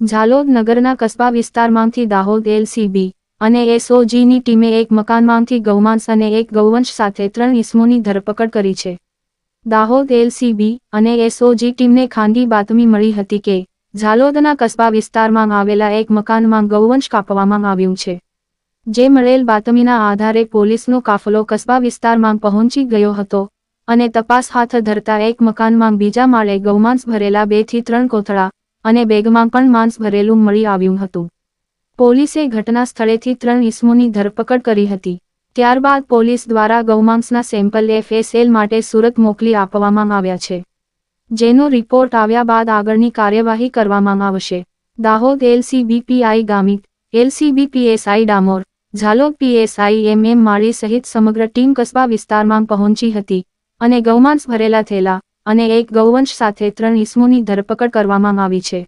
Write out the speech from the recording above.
ઝાલોદ નગરના કસ્બા વિસ્તારમાંથી દાહોદ એલસીબી અને એસઓજીની ટીમે એક મકાનમાંથી ગૌમાંસ અને એક ગૌવંશ સાથે ત્રણ ઇસમોની ધરપકડ કરી છે. દાહોદ એલસીબી અને એસઓજી ટીમને ખાનગી બાતમી મળી હતી કે, ઝાલોદના કસ્બા વિસ્તારમાં આવેલા એક મકાનમાં ગૌવંશ કાપવામાં આવ્યું છે. જે મળેલ બાતમીના આધારે પોલીસનો કાફલો કસ્બા વિસ્તારમાં પહોંચી ગયો હતો અને તપાસ હાથ ધરતા એક મકાનમાં બીજા માળે ગૌમાંસ ભરેલા બેથી ત્રણ કોથળા અને બેગમાં પણ માંસ ભરેલું મળી આવ્યું હતું. પોલીસે ઘટના સ્થળેથી ત્રણ ઇસમોની ધરપકડ કરી હતી. ત્યારબાદ પોલીસ દ્વારા ગૌમાંસના સેમ્પલ એફએસએલ માટે સુરત મોકલી આપવામાં આવ્યા છે. જેનો રિપોર્ટ આવ્યા બાદ આગળની કાર્યવાહી કરવામાં આવશે. Dahod LCB PI Gamit LCB PSI Damor, Jhalod PSI M M Mali સહિત સમગ્ર ટીમ કસ્બા વિસ્તારમાં પહોંચી હતી અને ગૌમાંસ ભરેલા થેલા અને એક ગૌવંશ સાથે ત્રણ ઇસમોની ધરપકડ કરવામાં આવી છે.